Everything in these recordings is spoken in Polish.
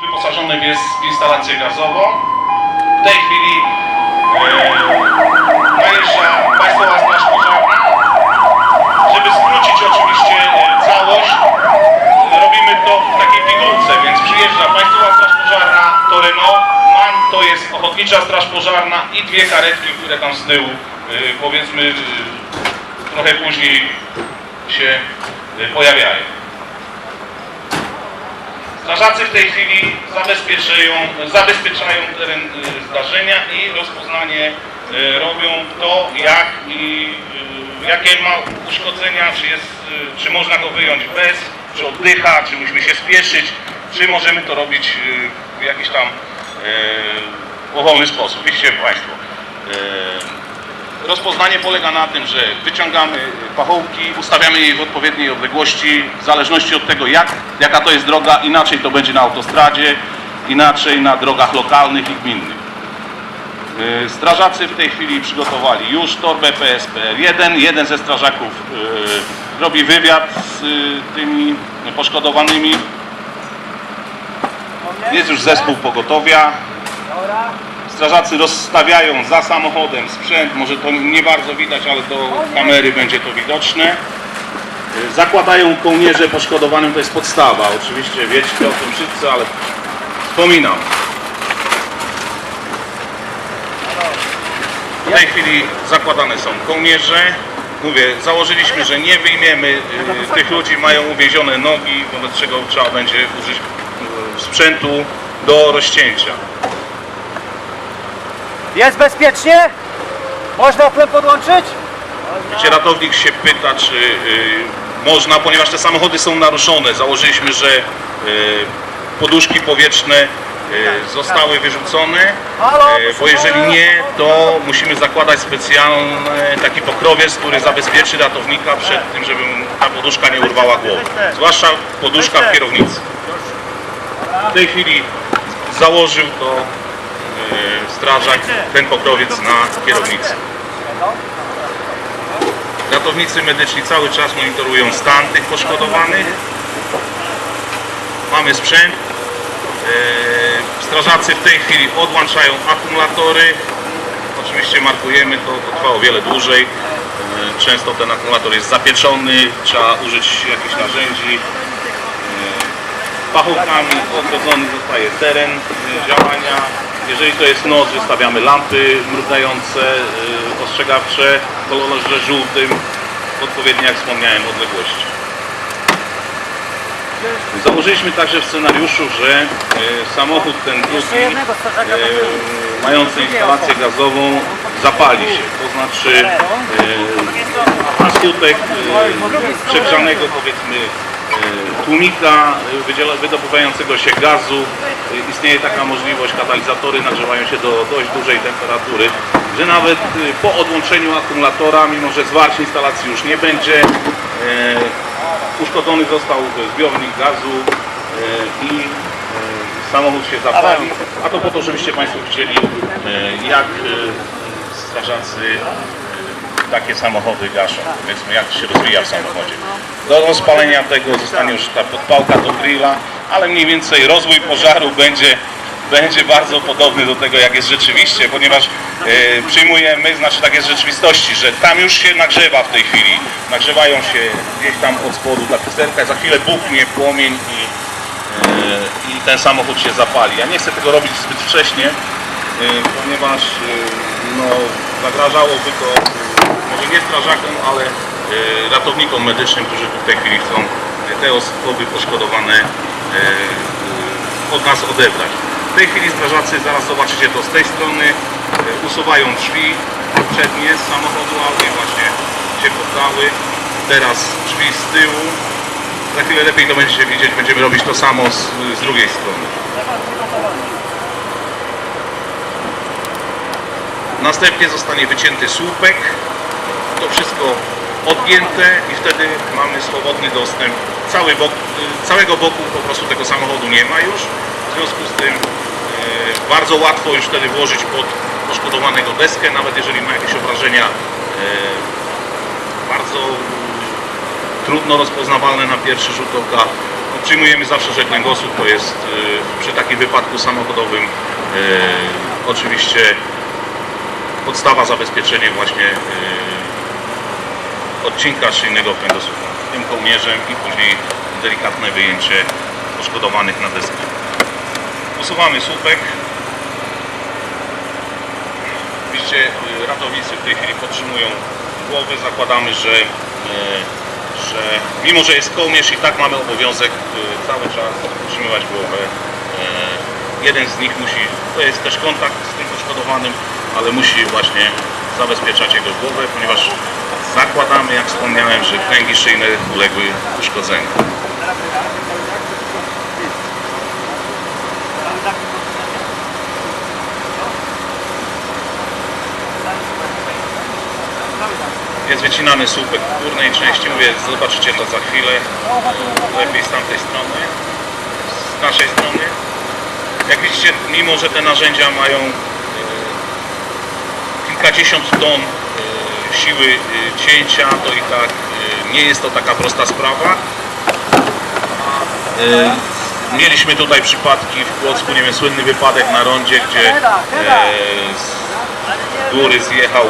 wyposażony jest w instalację gazową. W tej chwili e, najeżdża Państwowa Straż Pożarna. Żeby skrócić oczywiście e, całość, robimy to w takiej pigułce, więc przyjeżdża Państwowa Straż Pożarna, to Renault, MAN to jest Ochotnicza Straż Pożarna i dwie karetki, które tam z tyłu, e, powiedzmy, e, trochę później się e, pojawiają. Strażacy w tej chwili zabezpieczają, zabezpieczają teren y, zdarzenia i rozpoznanie y, robią to, jak i y, jakie ma uszkodzenia, czy, jest, czy można go wyjąć bez, czy oddycha, czy musimy się spieszyć, czy możemy to robić w jakiś tam powolny sposób. Widzicie Państwo. Y, Rozpoznanie polega na tym, że wyciągamy pachołki, ustawiamy je w odpowiedniej odległości, w zależności od tego, jak, jaka to jest droga, inaczej to będzie na autostradzie, inaczej na drogach lokalnych i gminnych. Yy, Strażacy w tej chwili przygotowali już torbę PSPR-1. Jeden ze strażaków yy, robi wywiad z yy, tymi poszkodowanymi. Jest już zespół pogotowia. Strażacy rozstawiają za samochodem sprzęt, może to nie bardzo widać, ale do kamery będzie to widoczne. Y, Zakładają kołnierze poszkodowanym, to jest podstawa. Oczywiście wiecie o tym wszyscy, ale wspominam. W tej chwili zakładane są kołnierze. Mówię, założyliśmy, że nie wyjmiemy y, tych ludzi, mają uwiezione nogi, wobec czego trzeba będzie użyć y, sprzętu do rozcięcia. Jest bezpiecznie? Można plen podłączyć? Wiecie, ratownik się pyta, czy y, można, ponieważ te samochody są naruszone. Założyliśmy, że y, poduszki powietrzne y, zostały wyrzucone, y, bo jeżeli nie, to musimy zakładać specjalny taki pokrowiec, który zabezpieczy ratownika przed tym, żeby mu ta poduszka nie urwała głowy. Zwłaszcza poduszka w kierownicy. W tej chwili założył to strażak ten pokrowiec na kierownicy. Ratownicy medyczni cały czas monitorują stan tych poszkodowanych. Mamy sprzęt. Eee, Strażacy w tej chwili odłączają akumulatory. Oczywiście markujemy to, to o wiele dłużej. Eee, Często ten akumulator jest zapieczony, trzeba użyć jakichś narzędzi. Pachołkami odrodzony zostaje teren działania. Jeżeli to jest noc, wystawiamy lampy mrugające, e, ostrzegawcze kolorze żółtym, odpowiednio jak wspomniałem odległości. Założyliśmy także w scenariuszu, że e, samochód ten drugi, e, mający instalację gazową, zapali się. To znaczy na skutek przegrzanego powiedzmy tłumika e, wydziela- wydobywającego się gazu. E, istnieje taka możliwość, katalizatory nagrzewają się do dość dużej temperatury, że nawet e, po odłączeniu akumulatora, mimo że zwarć instalacji już nie będzie, uszkodzony został zbiornik gazu i samochód się zapali, a to po to, żebyście Państwo widzieli jak strażacy takie samochody gaszą, powiedzmy jak się rozwija w samochodzie. Do rozpalenia tego zostanie już ta podpałka do grilla, ale mniej więcej rozwój pożaru będzie będzie bardzo podobny do tego, jak jest rzeczywiście, ponieważ e, przyjmujemy, znaczy tak jest w rzeczywistości, że tam już się nagrzewa w tej chwili, nagrzewają się gdzieś tam od spodu ta cysterka, za chwilę buchnie płomień i, e, i ten samochód się zapali. Ja nie chcę tego robić zbyt wcześnie, e, ponieważ e, no, zagrażałoby to nie strażakom, ale e, ratownikom medycznym, którzy w tej chwili chcą e, te osoby poszkodowane e, od nas odebrać. W tej chwili strażacy, zaraz zobaczycie to z tej strony, usuwają drzwi przednie z samochodu, Audi właśnie się poddały. Teraz drzwi z tyłu. Za chwilę lepiej to będziecie widzieć, będziemy robić to samo z, z drugiej strony. Następnie zostanie wycięty słupek. To wszystko odgięte i wtedy mamy swobodny dostęp. Cały bok, całego boku po prostu tego samochodu nie ma już. W związku z tym e, bardzo łatwo już wtedy włożyć pod poszkodowanego deskę, nawet jeżeli ma jakieś obrażenia e, bardzo trudno rozpoznawalne na pierwszy rzut oka. No, Przyjmujemy zawsze, że kręgosłup to jest y, przy takim wypadku samochodowym oczywiście podstawa zabezpieczenia właśnie odcinka szyjnego kręgosłupa tym kołnierzem i później delikatne wyjęcie poszkodowanych na deskę. Usuwamy słupek. Widzicie, y, ratownicy w tej chwili podtrzymują głowę. Zakładamy, że, y, że mimo, że jest kołnierz i tak mamy obowiązek y, cały czas utrzymywać głowę. Jeden z nich musi, to jest też kontakt z tym poszkodowanym, ale musi właśnie zabezpieczać jego głowę, ponieważ zakładamy, jak wspomniałem, że kręgi szyjne uległy uszkodzeniu. Jest wycinany słupek górnej części, mówię, zobaczycie to za chwilę, lepiej z tamtej strony, z naszej strony. Jak widzicie, mimo że te narzędzia mają kilkadziesiąt ton e, siły e, cięcia, to i tak e, nie jest to taka prosta sprawa. Mieliśmy tutaj przypadki w Płocku, nie wiem, słynny wypadek na rondzie, gdzie z góry zjechał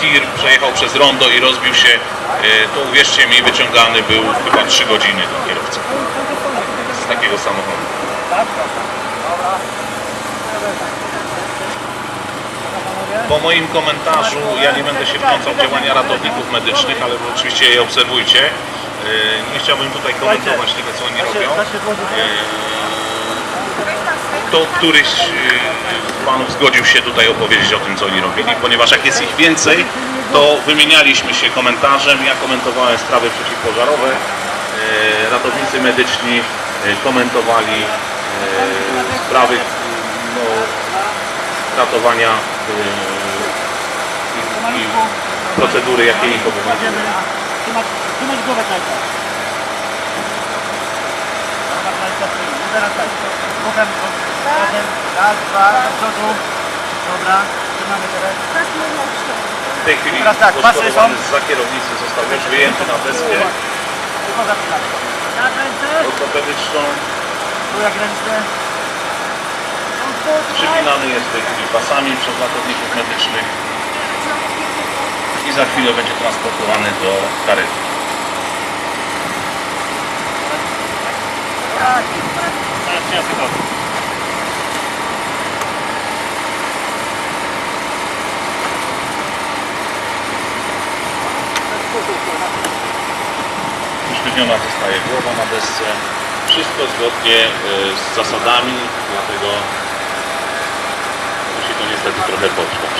tir, przejechał przez rondo i rozbił się. To uwierzcie mi, wyciągany był chyba 3 godziny do kierowcy z takiego samochodu. Po moim komentarzu, ja nie będę się wtrącał w działania ratowników medycznych, ale oczywiście je obserwujcie. E, Nie chciałbym tutaj komentować tego, co oni robią. E, To któryś e, z panów zgodził się tutaj opowiedzieć o tym, co oni robili, ponieważ jak jest ich więcej, to wymienialiśmy się komentarzem. Ja komentowałem sprawy przeciwpożarowe, e, ratownicy medyczni e, komentowali e, sprawy no, ratowania e, i, i procedury, jakie ich obowiązują. Trzymać, głowę klejka. Teraz tak. Potem razem. Raz, dwa, do przodu. Dobra. Trzymamy teraz. W tej chwili Teraz tak, pasy poszkodowany są. za kierownicy został już wyjęty na deskę Tylko zapinamy. Tak ręce. ortopedyczną. Tu jak ręce. Przypinany jest tej chwili pasami przez ratowników medycznych i za chwilę będzie transportowany do karetki. Usztywniona zostaje głowa na desce. Wszystko zgodnie e, z zasadami, dlatego to niestety trochę potrwać.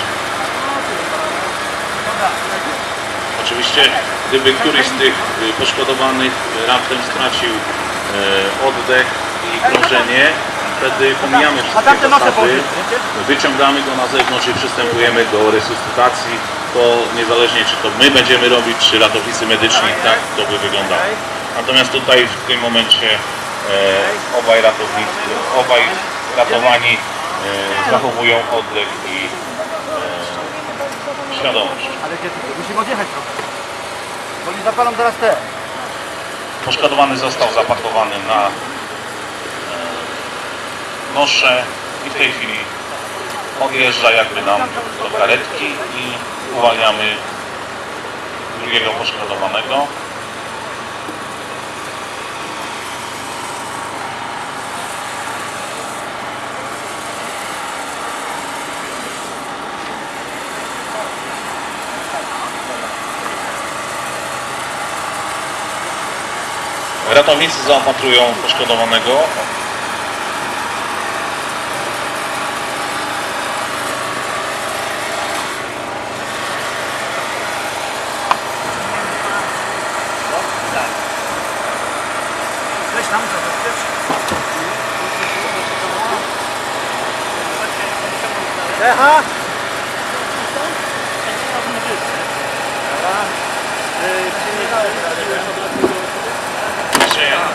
Oczywiście, gdyby któryś z tych y, poszkodowanych raptem stracił e, oddech i krążenie, wtedy pomijamy wszystkie zasady, wyciągamy go na zewnątrz i przystępujemy do resuscytacji. To niezależnie czy to my będziemy robić, czy ratownicy medyczni, tak to by wyglądało. Natomiast tutaj w tym momencie e, obaj ratownicy, obaj ratowani zachowują oddech i e, świadomość. Ale gdzie? Musimy odjechać trochę. Bo nie zapalą zaraz te. Poszkodowany został zapakowany na e, noszę i w tej chwili odjeżdża jakby nam do karetki i uwalniamy drugiego poszkodowanego. Ratownicy zaopatrują poszkodowanego. Weź tam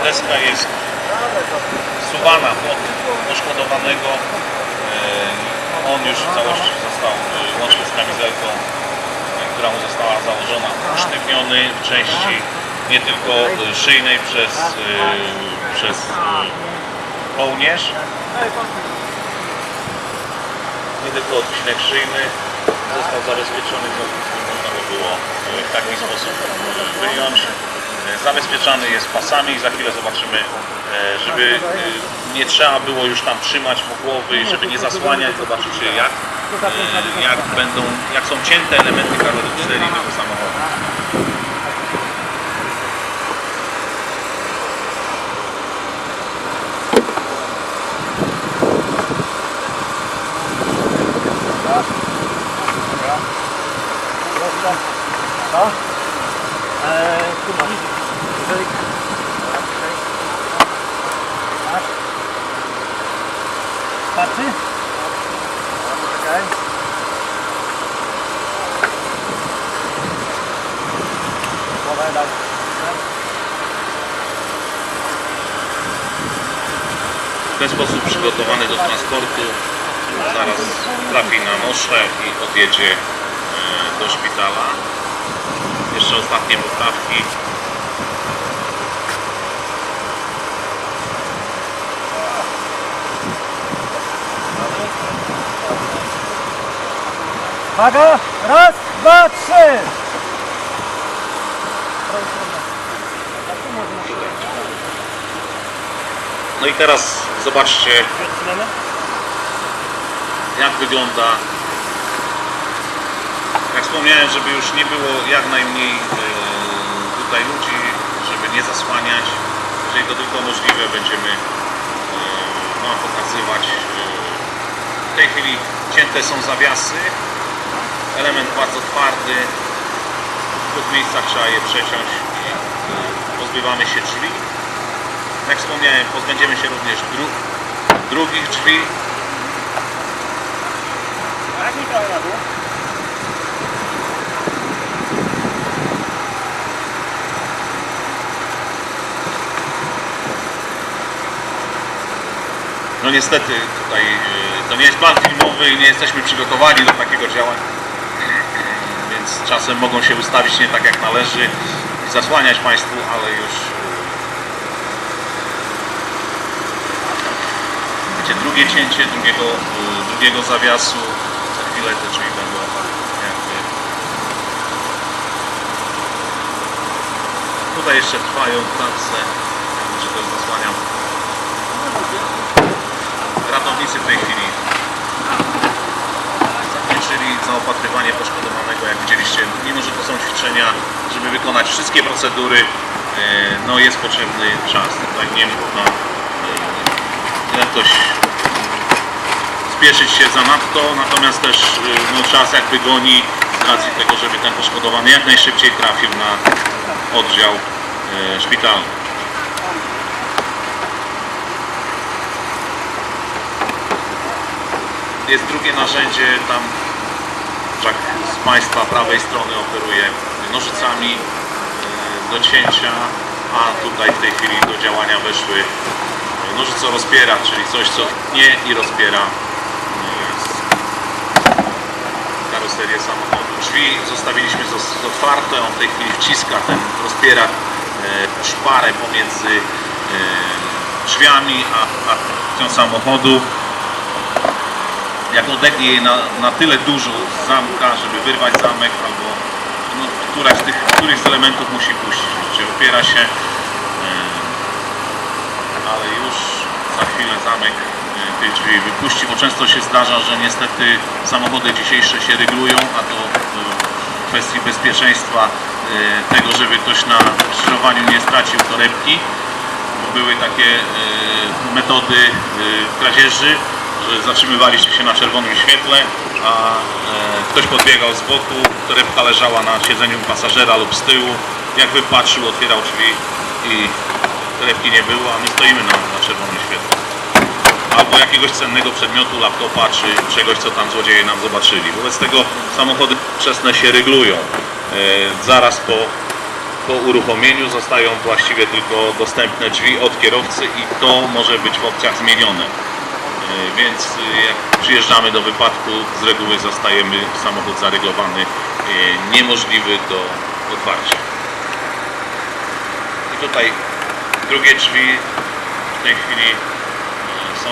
deska jest suwana pod poszkodowanego. E, On już w całości został, e, łącznie z kamizelką, e, która mu została założona, usztywniony w części nie tylko szyjnej przez przez kołnierz. Nie tylko odcinek szyjny został zabezpieczony, można by było w taki sposób wyjąć. E, Zabezpieczany jest pasami, za chwilę zobaczymy, e, żeby e, nie trzeba było już tam trzymać mu głowy i żeby nie zasłaniać, zobaczycie jak, e, jak będą, jak są cięte elementy karoserii tego samochodu. Co? Eee, kurwa. Jeżeli... Masz? Starczy? Czekaj. Głowę daj. Ten sposób przygotowany do transportu zaraz trafi na noszę i odjedzie e, do szpitala. Jeszcze ostatnie poprawki. Uwaga! Raz, dwa, trzy! No i teraz zobaczcie jak wygląda. Jak wspomniałem, żeby już nie było jak najmniej e, tutaj ludzi, żeby nie zasłaniać. Jeżeli to tylko możliwe, będziemy e, Wam pokazywać. e, W tej chwili cięte są zawiasy. Element bardzo twardy. W dwóch miejscach trzeba je przeciąć pozbywamy się drzwi. Jak wspomniałem, pozbędziemy się również dru drugich drzwi. No niestety tutaj e, to nie jest plan filmowy i nie jesteśmy przygotowani do takiego działania. Więc czasem mogą się ustawić nie tak jak należy i zasłaniać Państwu, ale już e, będzie drugie cięcie drugiego, e, drugiego zawiasu. Za chwilę te drzwi będą jakby Tutaj jeszcze trwają prace, że też zasłaniam ratownicy w tej chwili zakończyli zaopatrywanie poszkodowanego, jak widzieliście. Mimo, że to są ćwiczenia, żeby wykonać wszystkie procedury, e, no jest potrzebny czas. Nie można e, jakoś spieszyć się zanadto, natomiast też e, no, czas jakby goni z racji tego, żeby ten poszkodowany jak najszybciej trafił na oddział szpitalny. jest drugie narzędzie, tam Jack z Państwa prawej strony operuje nożycami e, do cięcia, a tutaj w tej chwili do działania weszły e, nożyco rozpiera, czyli coś co nie i rozpiera e, karoserię samochodu. Drzwi zostawiliśmy zos- otwarte, on w tej chwili wciska ten rozpierak e, szparę pomiędzy drzwiami a, a samochodu jak odegnie jej na, na tyle dużo z zamka, żeby wyrwać zamek albo no, któraś z tych, któryś z elementów musi puścić. Czy opiera się, e, ale już za chwilę zamek e, tych drzwi wypuści, bo często się zdarza, że niestety samochody dzisiejsze się ryglują, a to e, w kwestii bezpieczeństwa tego, żeby ktoś na skrzyżowaniu nie stracił torebki, bo były takie metody kradzieży, że zatrzymywaliście się na czerwonym świetle, a e, ktoś podbiegał z boku, torebka leżała na siedzeniu pasażera lub z tyłu. Jak wypatrzył, otwierał drzwi i torebki nie było, a my stoimy na, na czerwonym świetle. Albo jakiegoś cennego przedmiotu, laptopa czy czegoś, co tam złodzieje nam zobaczyli. Wobec tego samochody wczesne się ryglują. E, zaraz po po uruchomieniu zostają właściwie tylko dostępne drzwi od kierowcy i to może być w opcjach zmienione. E, Więc e, jak przyjeżdżamy do wypadku, z reguły zostajemy samochód zaryglowany, e, niemożliwy do otwarcia. I tutaj drugie drzwi tej chwili są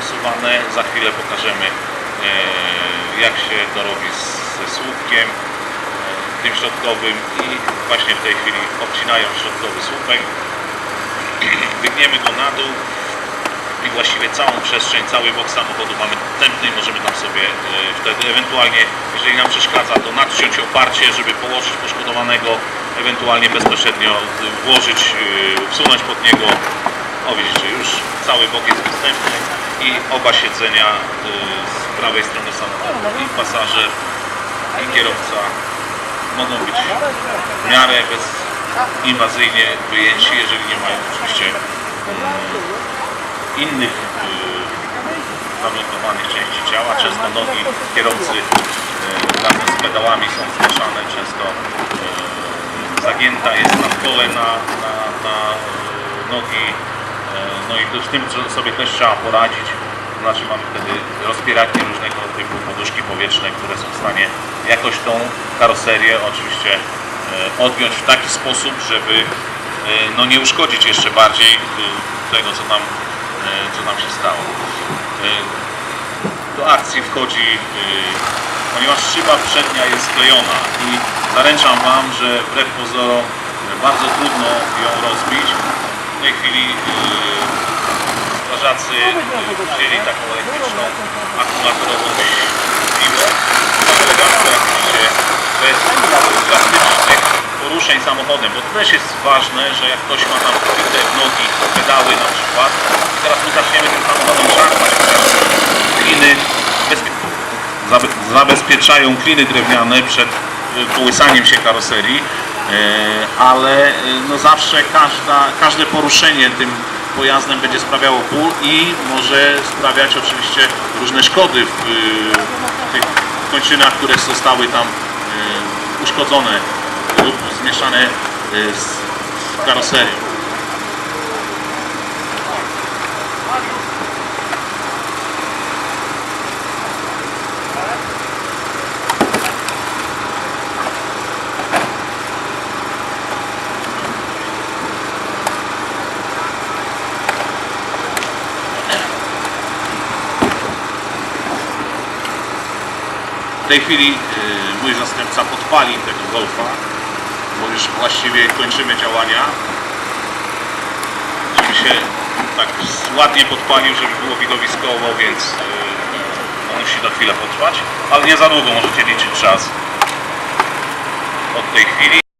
usuwane. Za chwilę pokażemy jak się to robi ze słupkiem tym środkowym i właśnie w tej chwili obcinają środkowy słupek. Wygniemy go na dół i właściwie całą przestrzeń, cały bok samochodu mamy tępny i możemy tam sobie e, wtedy ewentualnie, jeżeli nam przeszkadza, to nadciąć oparcie, żeby położyć poszkodowanego, ewentualnie bezpośrednio włożyć, e, wsunąć pod niego. O widzicie, już cały bok jest dostępny i oba siedzenia e, z prawej strony samochodu i pasażer i kierowca mogą być w miarę bezinwazyjnie wyjęci, jeżeli nie mają oczywiście innych y, zamontowanych części ciała. Często nogi kierowcy y, razem z pedałami są zgłaszane, często y, zagięta jest na na, na, nogi. No i z tym sobie też trzeba poradzić. To znaczy mamy wtedy rozpieraki różnego typu poduszki powietrzne, które są w stanie jakoś tą karoserię oczywiście odgiąć w taki sposób, żeby no nie uszkodzić jeszcze bardziej tego, co nam, co nam się stało. Y, Do akcji wchodzi, y, ponieważ szyba przednia jest sklejona i zaręczam Wam, że wbrew pozorom bardzo trudno ją rozbić. W tej chwili strażacy wzięli taką elektryczną akumulatorową piłę. Elegancko, jak widzicie, bez poruszeń samochodem, bo to też jest ważne, że jak ktoś ma tam wbite w nogi pedały na przykład i teraz my zaczniemy tym samochodem szarpać, kliny bezpie- zabe- zabezpieczają kliny drewniane przed y, połysaniem się karoserii, e, ale y, no zawsze każda, każde poruszenie tym pojazdem będzie sprawiało ból i może sprawiać oczywiście różne szkody w, y, tych kończynach, które zostały tam uszkodzone lub zmieszane y, z, karoserią. W tej chwili y, mój zastępca podpali tego golfa, bo już właściwie kończymy działania. Żeby się tak ładnie podpalił, żeby było widowiskowo, więc y, no, musi to chwilę potrwać, ale nie za długo możecie liczyć czas. Od tej chwili